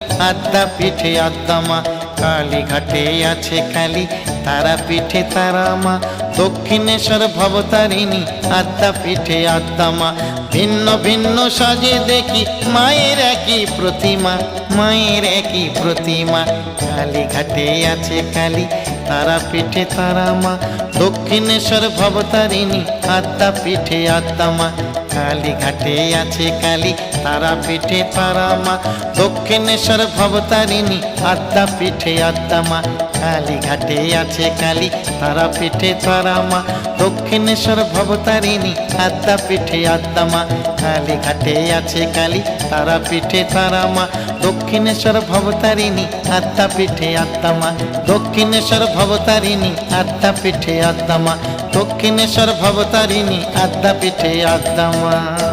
আদ্যা পিঠে আদ্দামা কালী ঘাটে আছে কালী তারা পিঠে তারা মা দক্ষিণেশ্বর ভবতারিণী আদ্যা পিঠে আদ্দামা ভিন্ন ভিন্ন সাজে দেখি মায়ের একই প্রতিমা, মায়ের একই প্রতিমা। কালী ঘাটে আছে কালী তারা পিঠে তারা মা দক্ষিণেশ্বর ভবতারিণী আদ্যা পিঠে আদ্দামা কালী ঘাটে আছে কালী তারা পিঠে তারা মা দক্ষিণেশ্বর ভবতারিণী আদ্যা পিঠে আদ্যা মা কালী ঘাটে আছে কালী তারা পিঠে তারা মা। দক্ষিণেশ্বর ভবতারিণী, আদ্যা পিঠে আদ্যা মা। কালী ঘাটে আছে কালী তারা পিঠে তারা মা। দক্ষিণেশ্বর ভবতারিণী, আদ্যা পিঠে আদ্যা মা। দক্ষিণেশ্বর ভবতারিণী, আদ্যা পিঠে আদ্যা মা। দক্ষিণেশ্বর ভবতারিণী, আদ্যা পিঠে আদ্যা মা।